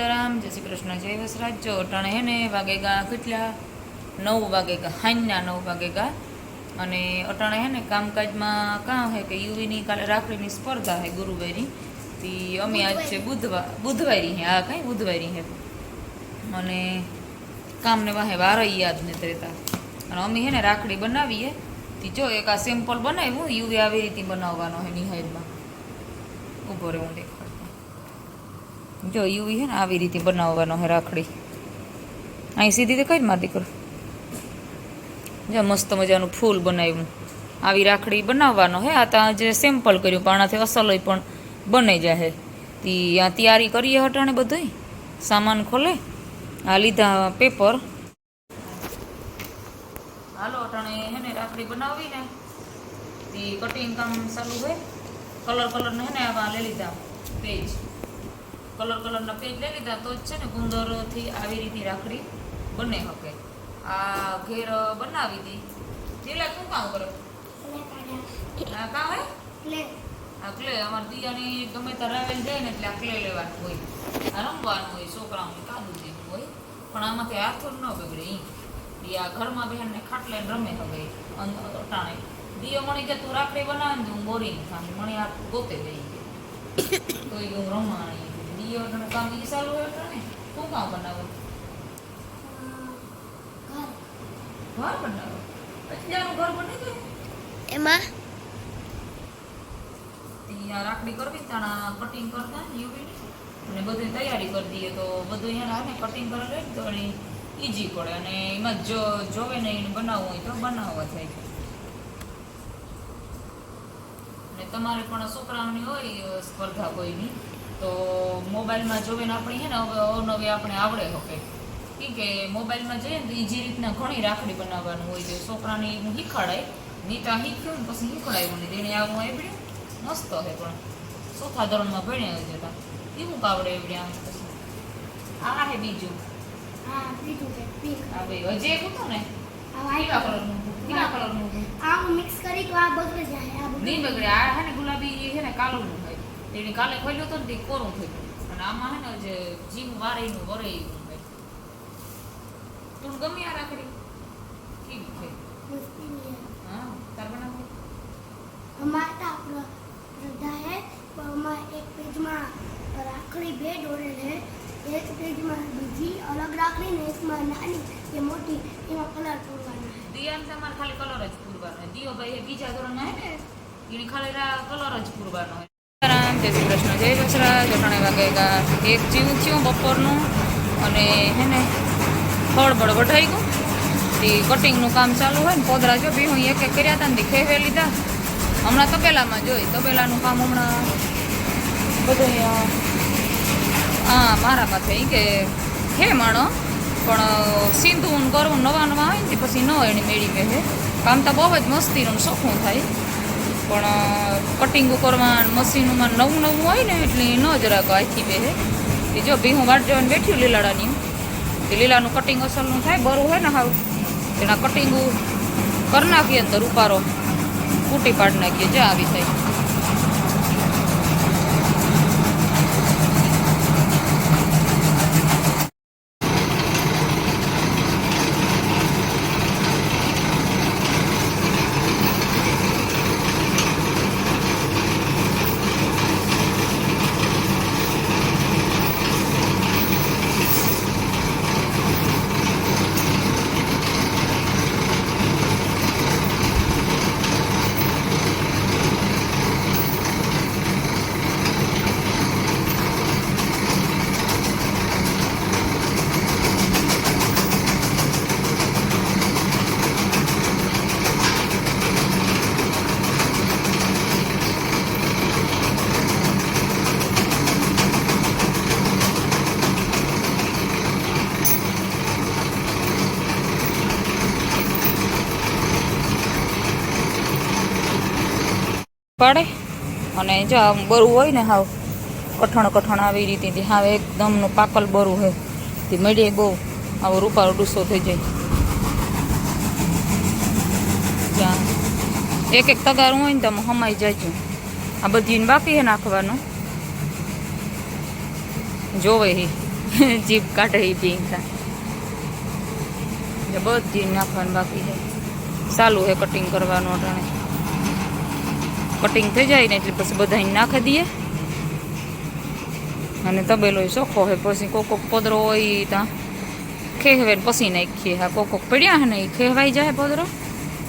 સીતારામ જય શ્રી કૃષ્ણ જય વસરાજ જો અટાણે હે ને વાગેગા કેટલા નવ વાગે ગા હાંજના નવ વાગે ગા. અને અટાણે હે ને કામકાજમાં કાં હે કે યુવીની કાલે રાખડીની સ્પર્ધા હે ગુરુવારની તી અમે આજ છે બુધવાર. બુધવારી હે આ કઈ બુધવારી હે. અને કામને વાહે વાર યાદ ને રહેતા. અને અમે હે ને રાખડી બનાવીએ. તી જો એક આ સિમ્પલ બનાવ્યું યુવી આવી રીતે બનાવવાનો હે નિહાયમાં ઊભો રહે હું દેખાડું. જો યુવી હે ને આવી રીતે બનાવવાનો હે રાખડી. અહીં સીધી તે કઈ મારી દીકરો? જો, મસ્ત મજાનું ફૂલ બનાવ્યું. આવી રાખડી બનાવવાનો હે. આ ત્યાં જે સેમ્પલ કર્યું, પણ આનાથી અસલ પણ બની જાય તી આ તૈયારી કરીએ હટાણે બધું સામાન ખોલે? આ લીધા પેપર. હાલો, અટાણે હે ને રાખડી બનાવી ને તી કટિંગ કામ ચાલુ હોય કલર કલર ને હે ને આવા લઈ લીધા. પેજ કલર કલરના પેજ લઈ લીધા, તો જ છે ને ગુંદરથી આવી રીતે રાખડી બને શકે આ ઘેર બનાવી દી. પેલા શું કામ કરો આ કામ હે? આ ક્લે, અમારે દિયાની ગમે ત્યાં રાવેલ જાય ને એટલે આ ક્લે લેવાનું હોય. આ રમવાનું હોય, છોકરાઓને કાદુ જેવું હોય. પણ આમાંથી હાથો ન બગડે ઈ. દિયા ઘરમાં બહેનને ખાટલે રમે હવે અટાણે. દિયો મણી કે તું રાખડી બનાવે તો હું બોરિંગ થામ મણી આ ગોતે જઈ તો એ હું રમાણી. દિયો કામ ઈ ચાલુ હોય ને શું કામ બનાવો? ઘર બનાવો. પછી જાનું ઘર બની ગયું. એમાં? રાખડી કરવી તાણા કટિંગ કરતા યુવી અને બધી તૈયારી કરી દઈએ તો બધું અહીંયા હાને કટિંગ કરે તો તો ઈજી પડે. અને એમાં જો જોવે ને એને બનાવવું હોય તો બનાવવા થાય અને તમારે પણ છોકરાઓની હોય સ્પર્ધા કોઈની? તો મોબાઈલમાં જોવે ને આપણે હે ને હવે અવનવી આપણે આવડે શકે ઠીક કે મોબાઈલમાં જઈએ ને તો ઈજી રીતના ઘણી રાખડી બનાવવાનું હોય છે. છોકરાને હું શીખવાડાય નીતા શીખ્યું ને પછી શીખવાડાયું ને તેણે આવું આવડ્યું. મસ્ત હે પણ. ચોથા ધોરણમાં ભણ્યા જતા એવું કાવડે એવડ્યા પછી. આ હે બીજું. હા બીજું છે. આ ભાઈ હજી એક હતું ને? પીળા કલરનું પીળા કલરનું. આ મિક્સ કરી તો આ બગડી જાય. આ નહીં બગડે. આ હે ને ગુલાબી છે ને હોય તેણે કાલે ખોલ્યો તો ને કોરું થઈ ગયું અને આમાં હે ને જે જીમ વારેનું વરે તું ગમે આ રાખડી? કેમ થઈ હા તાર બનાવ. અમાર એક પેજમાં રાખડી બે દોરેલ એક પેજમાં બીજી અલગ રાખડી એકમાં નાની એ મોટી એમાં કલર પૂરવાના દિયાન તમારે ખાલી કલર જ પૂરવાનો દિયો ભાઈ બીજા ધોરણ હે ને એને ખાલી કલર જ પૂરવાનો જય શ્રી કૃષ્ણ જય જસરા જટાણે વાગેગા એક જીવું થયું બપોરનું. અને હે ને, ફળ બળ વઢાઈ ગયું તે કટિંગનું કામ ચાલુ હોય ને, પોદરા જો બી હું એક એક કર્યા હતા ને ખેવે લીધા. હમણાં તબેલામાં જોઈ. તબેલાનું કામ હમણાં બધું હા મારા માથે કે હે માણો, પણ સિંધુ ને કરવું નવા નવા આવે ને પછી ન એની મેળી કહે કામ તો બહુ જ મસ્તીનું સોખું થાય. પણ કટિંગ કરવા મશીનમાં નવું નવું હોય ને એટલે ન જરાક આથી બે એ જો ભીહું વાટ જવાનું બેઠ્યું લીલાડાની તે લીલાનું કટિંગ અસલનું થાય, બરું હોય ને હાવ તેના કટિંગ કરી નાખીએ અંદર ઉપારો કૂટી પાડી નાખીએ, જ્યાં આવી થાય. પાડે. અને જો બરું હોય ને હાવ, કઠણ કઠણ આવી રીતે હાવ એકદમનું પાકલ બરું હોય તે મળીએ બહુ. આવો રૂપારો ડૂસો થઈ જાય. ત્યાં એક એક તગારું હોય ને તમે હમાઈ જાય આ બધી બાકી હે નાખવાનું. જોવે જીભ કાઢે એ પીંગ બધી નાખવાનું બાકી છે ચાલુ હે કટિંગ કરવાનું અટાણે. કટિંગ થઈ જાય ને એટલે પછી બધા નાખી દઈએ. અને તબેલો ચોખ્ખો હોય, પછી કોક કોક પદરો હોય ત્યાં ખેહવે પછી નાખીએ. હા કોક કોક પડ્યા હે ને એ ખેવાઈ જાય પદરો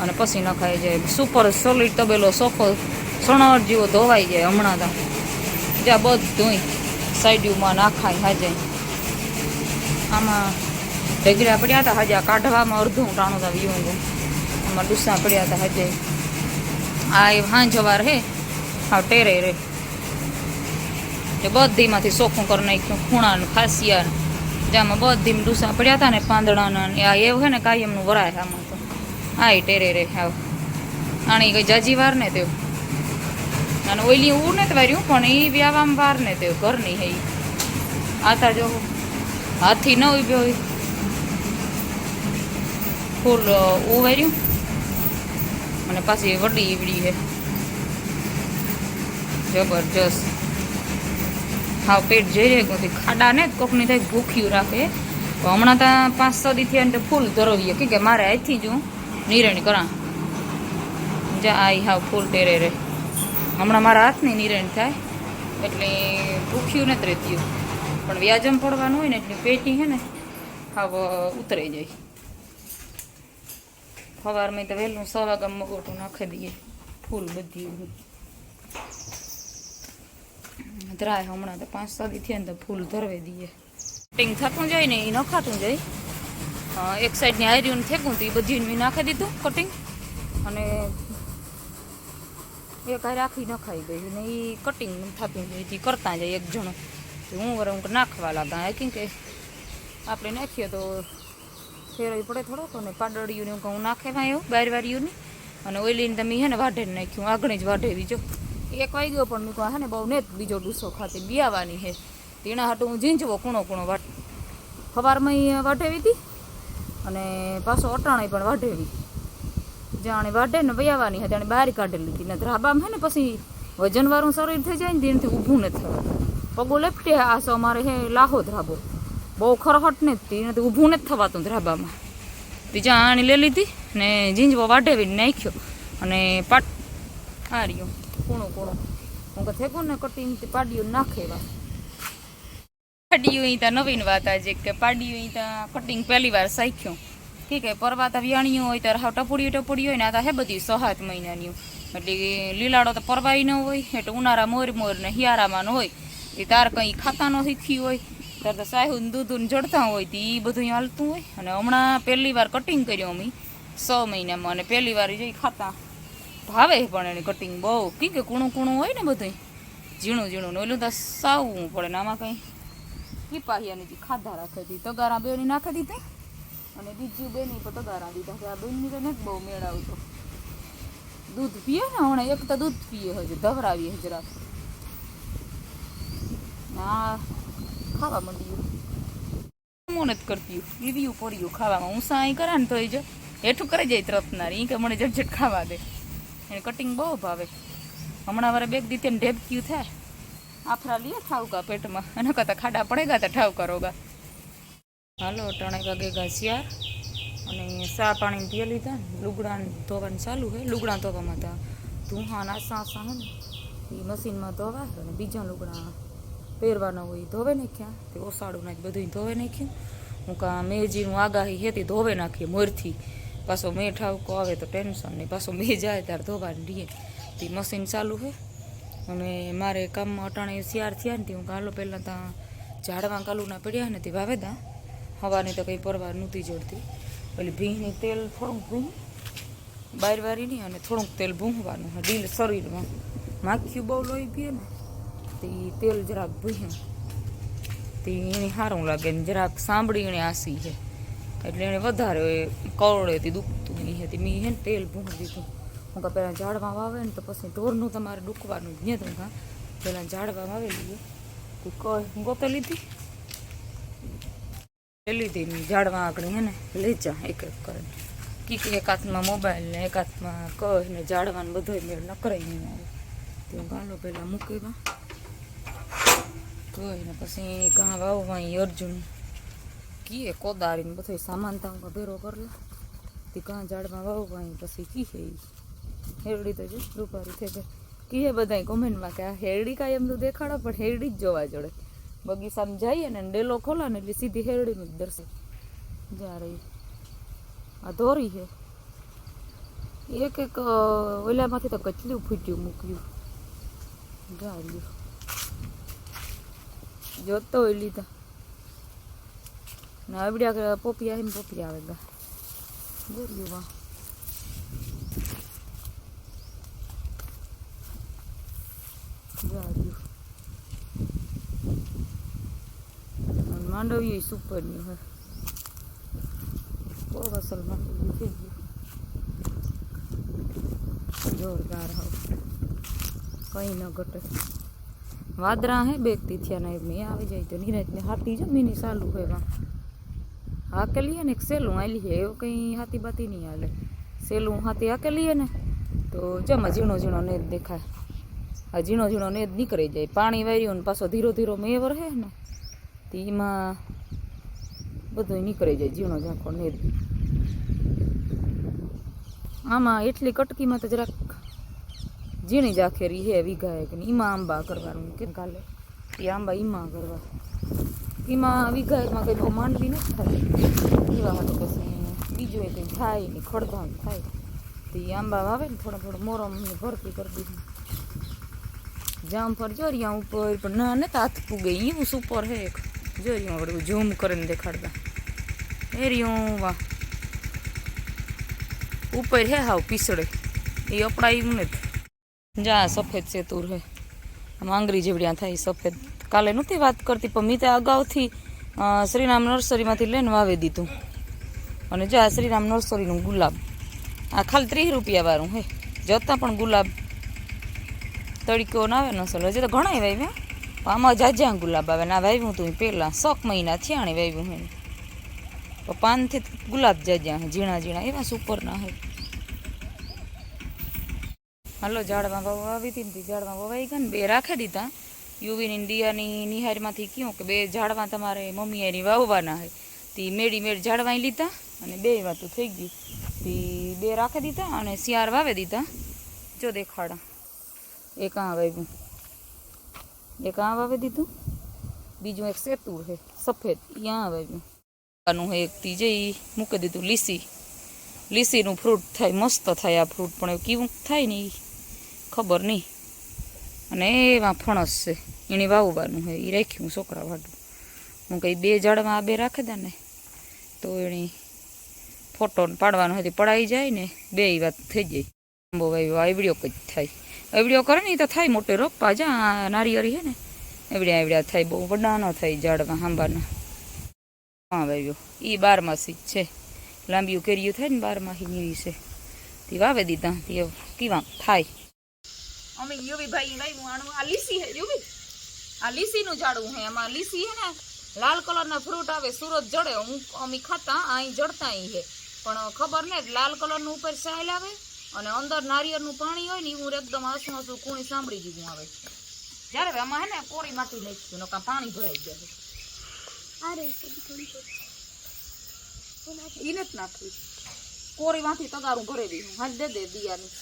અને પછી નખાઈ જાય. સુપર સોલિડ તબેલો ચોખ્ખો સણર જેવો ધોવાઈ જાય હમણાં તો. જ્યાં બધું સાઈડમાં નાખાય, હાજે. આમાં ઢગલા પડ્યા હતા હજા કાઢવામાં અડધું ટાણું હતા વ્યૂંગું આમાં ડુસા પડ્યા હતા હજે. આ એ હાંજ હે. હા ટેરે રે. એ બધીમાંથી સોખું કરી નાખ્યું ખૂણા ને ખાસિયા ને જેમાં બધી ડૂસા પડ્યા હતા ને પાંદડાના ને આ એવું હે ને કાયમનું વરાય આમાં તો. આ એ ટેરે રે હાવ. આણી કઈ જાજી વાર ને તેવું અને ઓઈલી ઉ ને વાર્યું પણ એ વ્યાવામાં વાર ને તે ઘરની હે. આતા જો હાથી ન ઉભ્યો ફૂલ ઉ અને પાછી વડી ઈવડી હે જબરજસ્ત. હાવ પેટ જઈ રહે કોઈ ખાડા ને કોકની થાય ભૂખ્યું રાખે. તો હમણાં ત્યાં પાંચ છ દી થયા ને ફૂલ ધરવીએ કે મારે અહીંથી જ હું, નિરણ કરા. જા, આઈ હાવ ફૂલ ટેરે રે. હમણાં મારા હાથની નિરણ થાય, એટલે ભૂખ્યું નથી રહેતું. પણ વ્યાજમ પડવાનું હોય ને એટલે પેટી છે ને, હાવ ઉતરાઈ જાય. સવારમાં તો વહેલું સો વાગ્યા મગોટું નાખી દઈએ. ફૂલ બધી. ધરાય હમણાં તો પાંચ સાદી થયા ને તો ફૂલ ધરવી દઈએ. કટિંગ થતું જાય ને એ નખાતું જાય. એક સાઈડની આયરીઓને ફેંકું તો એ બધી મેં નાખી દીધું કટિંગ અને એક હારે આખી નખાઈ ગઈ ને એ કટિંગ થતું જાય. એ કરતા જાય એક જણો. હું વરે હું નાખવા લાગા. કે આપણે નાખીએ તો ફેરવી પડે થોડોક અને પાડળિયું ને હું નાખેવા એવું બારવારીઓની અને ઓઈલીને તમે હે ને વાઢે નાખ્યું આગળ જ વાઢેવી જો એક વાગ્યો પણ મેં હે ને બહુ ને બીજો ડૂસો ખાતી, બિયાવાની હે. તેના હાટું હું ઝીંજવો કૂણો કૂણો વાટ સવારમાં વાઢેવી હતી અને પાછો અટાણે પણ વાઢેવી. જાણે વાઢે ને વયાવાની હતી અને બહાર કાઢેલી હતી ને ધ્રાબામાં હે ને પછી વજનવાળું શરીર થઈ જાય ને, તેનાથી ઊભું નથી થવાતું પગો લેપટે આ સો અમારે હે, લાહો ધ્રાબો બહુ ખરહટ ને જ એનાથી ઊભું નથી થવાતું ધ્રાબામાં બીજા આણી લઈ લીધી ને જીંજવો વાઢેવીને નાખ્યો અને પાટ આ કૂણું કૂણું. હું કે થેગું ને કટિંગ પાડીયું નાખેવા પાડીયું અહીં ત્યાં નવીન વાત આજે કે પાડીયું અહીં ત્યાં કટિંગ પહેલી વાર શીખ્યું. ઠીક હે પરવાતા વ્યાણિયું હોય, ત્યારે હાવ ટપુડિયું ટપુડિયું હોય ને આ તો હે બધી સહાત મહિનાની. એટલે લીલાડો તો પરવાય ન હોય, એટલે ઉનાળા મોર મોર ને હિયારામાં ન હોય. એ તાર કંઈ ખાતા ન શીખ્યું હોય ત્યારે તો દૂધ ને જડતા હોય તો એ બધું હાલતું હોય. અને હમણાં પહેલી વાર કટિંગ કર્યું અમે. સો મહિનામાં અને પહેલી વાર જઈ ખાતા. ભાવે પણ એની કટિંગ બહુ. કી કે કૂણું કૂણું હોય ને બધું ઝીણું ઝીણું ઓલું તો સાવવું પડે ને આમાં કંઈ. કીપાહિયાની જે ખાધા રાખે હતી તગારા બેની નાખી દીધી અને બીજું બેની પણ તગારા દીધા આ બેનની તો નથી બહુ મેળાવતો દૂધ પીએ ને હમણાં એક તો દૂધ પીએ હજુ. ધવરાવીએ જરાક ના. ખાવા માંડ્યું હું નથી કરતી. રિવ્યુ પડ્યું ખાવામાં. હું સાંઈ કરે ને તો એ જો, હેઠું કરી જાય તરફનારી કે મને ઝટઝટ ખાવા દે. એને કટિંગ બહુ ભાવે. હમણાં વારે બેગ દીધી ને ઢેબક્યું થાય. આફરા લીએ ઠાવકા પેટમાં. એના કરતાં ખાડા પડેગા તો ઠાવકા રોગા. હાલો ત્રણેક વાગે ઘાસિયાર અને સા પાણી પીએ લીધા ને. લુગડા ધોવાનું ચાલુ હોય લુગડા ધોવામાં તો ધુહા નાસા આસા હોય ને. એ મશીનમાં ધોવા અને બીજા લુગડા પહેરવાના હોય ઈ ધોવે નાખ્યા. તે ઓસાડું નાખી બધું ધોવે નાખ્યું. હું કાં મેજીનું આગાહી હતી, ધોવે નાખીએ મોરથી. પાછો મેં ઠાવકો આવે તો ટેન્શન નહીં. પાછો મેં જાય ત્યારે ધોવાની રીએ. તે મશીન ચાલુ છે. અને મારે કામમાં અટાણે શિયાર થયા ને તે હું કાલો પહેલાં ત્યાં ઝાડવા કાલુના પડ્યા ને તે વાવેદા. હવાની તો કંઈ પરવાર નહોતી જોડતી. પેલી ભીંની તેલ થોડુંક ભૂં બારવારીની અને થોડુંક તેલ ભૂંગવાનું ડીલ શરીરમાં. માખ્યું બહુ લોહી પીએ ને તે ઈ તેલ જરાક ભૂહ્યું તે એને સારું લાગે ને જરાક સાંભળી એને આસી છે એટલે એને વધારે કરોડેથી દુખતું નહીં હતી મેં હે ને તેલ ભૂંગી દીધું હું કાં પહેલાં ઝાડમાં વાવે ને તો પછી ઢોરનું તમારે ડૂકવાનું જ નહીં કાં પહેલાં ઝાડમાં વાવેલી તે કઈ ગોતે લીધી લઈ લીધી ને ઝાડમાં આગળ હે ને લઈ જા એક એક કરે કીક એક હાથમાં મોબાઈલ ને એક હાથમાં કહ ને ઝાડવાનું બધોય મેળ ન કરાય નહીં આવે તો ગાલો પહેલાં મૂકેવા જોઈને પછી કાં વાવવા અર્જુન. કીએ કોદારીને બધો સામાન તાંકા ભેરો કરલા તે કાં ઝાડમાં વાવવા પછી કીએ હેરડી તો જો રૂપારી થઈ ગઈ કીએ બધાય કોમેન્ટમાં કે આ હેરડી કાંઈ એમનું દેખાડો, પણ હેરડી જ જોવા જોડે. બગીચામાં જઈએ ને ડેલો ખોલા ને એટલે સીધી હેરડીનું જ દર્શે જા રહી આ ધોરી છે એક એક ઓલામાંથી તો કચલું ફૂટ્યું, મૂક્યું. લ્યો જોતો હોય લીધા. ને આવડ્યા પોપી એમ પોપિયા આવે ગા જોયું વા જાડ્યું સુપરની હોય. બહુ અસલ માંડવી થઈ ગયું જોરદાર હોય. કઈ ન ઘટે. વાદરા હે બેગતી થયા ને મેં આવી જાય તો નીરજ ને હાથી જો, મીની ચાલુ હોય વા હાકેલીએ ને એક સેલું આલી છે એવું કંઈ હાથી બાતી નહીં હાલે. સેલું હાથી હાકેલીએ ને, તો જમાં ઝીણો ઝીણો નેદ દેખાય. આ ઝીણો ઝીણો નેદ નીકળી જાય. પાણી વાર્યું ને પાછો ધીરો ધીરો મેવર હે ને તો એમાં બધું નીકળી જાય, ઝીણો ઝાંખો નેદ આમાં એટલી કટકીમાં તો જરાક ઝીણી જાખેરી હે વીઘા એક ને એમાં આંબા કરવાનું કે કાલે એ આંબા ઈમાં કરવા એમાં વીઘા એકમાં કંઈ બહુ માંડવી નથી થાય એવા માટે પછી બીજું એ કંઈ થાય નહીં ખડધામ થાય તો એ આંબા વાવે ને થોડો થોડો મોરમ ને ભરતી કરી દીધી જામફળ જોરિયા ઉપર પણ ના ને હાથ પૂગે એવું સુપર હે એક જોરિયા આપણે ઝૂમ કરીને દેખાડતા એ રહ્યું વાહ ઉપર હે હાવ પીસળે એ અપડાયું નથી જા, સફેદ સેતુર હે માંગરી જેવડ્યા થાય સફેદ. કાલે નહોતી વાત કરતી, પણ મેં તે અગાઉથી શ્રીરામ નર્સરીમાંથી લઈને વાવી દીધું. અને જા, શ્રીરામ નર્સરીનું ગુલાબ. આ ખાલી ત્રીસ રૂપિયા વાળું હે. જતાં પણ ગુલાબ તડકો ના આવે નસલ હજી તો ઘણા વાવ્યા પણ આમાં જાજ્યા ગુલાબ આવે ના વાવ્યું તું પહેલાં. શોખ મહિના થયા ને વાવ્યું હે તો પાનથી ગુલાબ જાજ્યા હે, ઝીણા ઝીણા. એવા સુપર ના હે. હાલો, ઝાડમાં વાવવા આવી હતી ને તે ઝાડમાં વવાઈ ગયા ને બે રાખી દીધા. યુવીની ઇન્ડિયાની નિહારીમાંથી કહ્યું કે બે ઝાડવા તમારે મમ્મી એની વાવવાના હે તે મેડી મેડ ઝાડવા ઈ લીધા અને બે વાતું થઈ ગઈ. તે બે રાખી દીધા અને શિયાર વાવી દીધા. જો દેખાડા. એક આ વાવ્યું? એક આ વાવી દીધું? બીજું એક સેતુર છે, સફેદ. ત્યાં વાવ્યું. આનું એક ત્રીજે ઈ મૂકી દીધું, લીસી. લીસીનું ફ્રૂટ થાય, મસ્ત થાય આ ફ્રૂટ, પણ એવું કેવું થાય ને ઈ? ખબર નહીં. અને એમાં ફણસ છે. એણે વાવવાનું હોય એ રાખ્યું છોકરા વાડું હું કંઈ બે ઝાડમાં આ બે રાખી દે ને, તો એણે ફોટો પાડવાનો હોય પડાઈ જાય ને, બે વાત થઈ જાય. આંબો વાવ્યો આવડ્યો કંઈક થાય. આવડ્યો કરે ને એ તો થાય મોટે રોપા જા, આ નારિયેળી છે ને, એવડ્યા એવડ્યા થાય, બહુ વડા ન થાય ઝાડમાં આંબાના હા વાવ્યો એ બારમાસી જ છે. લાંબીઓ કેરીઓ થાય ને બારમાસી નીવી છે. તે વાવે દીધા, તે કીવા થાય? અમે યુવી ભાઈ લઈ હું આણું. આ લીસી હે યુવી. આ લીસીનું ઝાડું હે એમાં લીસી હે ને લાલ કલરના ફ્રૂટ આવે સુરત જડે. હું અમે ખાતા અહીં જડતા અહીં હે. પણ ખબર ને લાલ કલરનું ઉપર સાયલ આવે અને અંદર નારિયેળનું પાણી હોય ને હું એકદમ આસું આસું કુણી સાંભળી ગયું આવે. જ્યારે આમાં હે ને કોરી માટી નાખ્યું નકા પાણી ભરાઈ ગયા ઈ નથી નાખવી કોરીમાંથી તગારું ભરેલી દીધું હાલ દે દે દિયાનું.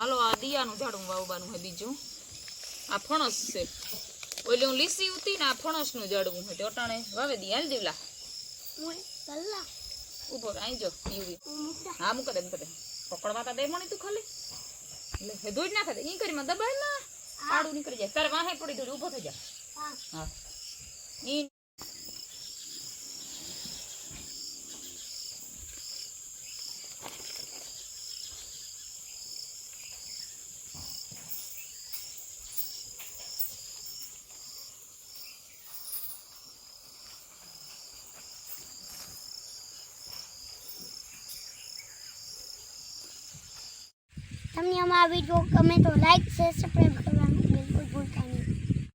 હાલો આ દિયાનું ઝાડું વાવવાનું છે બીજું. આ ફણસ છે. ઓલી હું લીસી ઉતી ને આ ફણસનું ઝાડવું છે અટાણે વાવે દી હાલ દીવલા. ઊભો રહે, અહીં જો યુવી. હા મૂકે દે દે. પકડવા તા દે મણી તું ખાલી. એટલે હે દોડ નાખે ઈ કરીમાં દબાય ના આડું નીકળી જાય. તારે વાહે પડી દોડ ઊભો થઈ જા. હા. ઈ તમને અમારા વીડિયો ગમે તો લાઈક શેર સબસ્ક્રાઈબ કરવાનું બિલકુલ ભૂલતા નહીં.